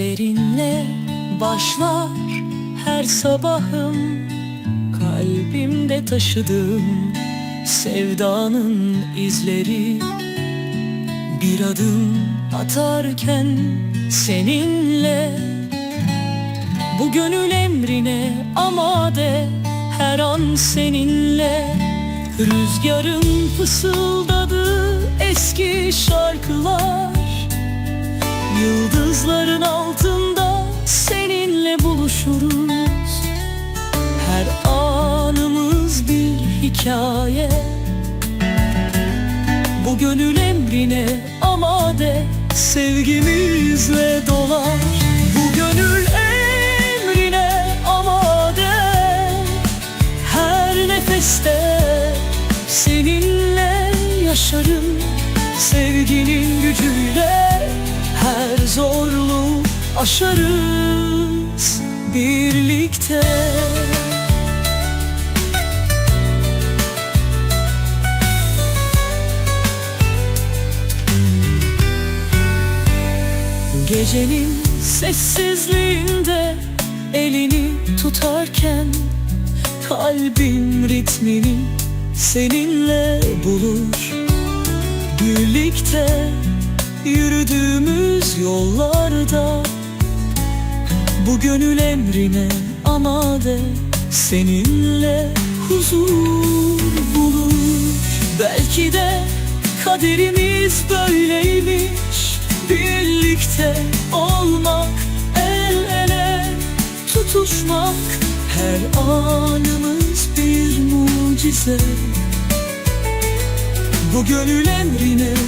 Gözlerinle başlar her sabahım. Kalbimde taşıdığım sevdanın izleri. Bir adım atarken seninle Bu gönül emrine amade her an seninle. Rüzgarın fısıldadığı eski şarkılar Yıldızların altında seninle buluşuruz. Her anımız bir hikaye. Bu gönül emrine amade sevgimizle dolar. Bu gönül emrine amade her nefeste seninle yaşarım. Sevginin gücüyle her zorluğu aşarız birlikte. Gecenin sessizliğinde elini tutarken Kalbim ritmini seninle bulur. Birlikte yürüdüğümüz yollarda Bu gönül emrine amade Seninle huzur bulur. Belki de kaderimiz böyleymiş. Birlikte olmak, el ele tutuşmak Her anımız bir mucize. Bu gönül emrine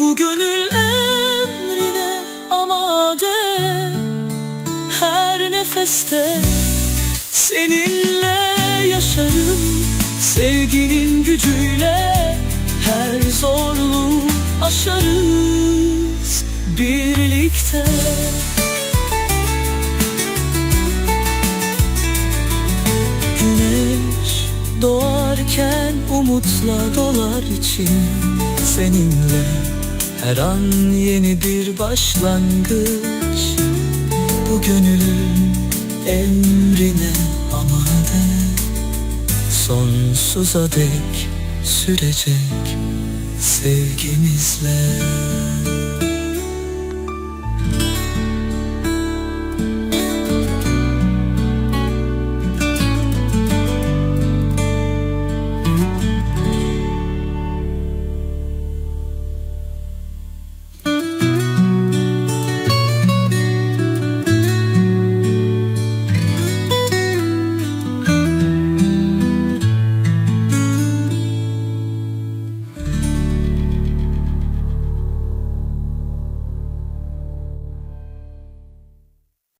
Bu gönül emrine amade Her nefeste seninle yaşarım. Sevginin gücüyle her zorluğu aşarız birlikte. Güneş doğarken umutla dolar için seninle Her an yeni bir başlangıç. Bu gönülün emrine amade Sonsuza dek sürecek sevgimizle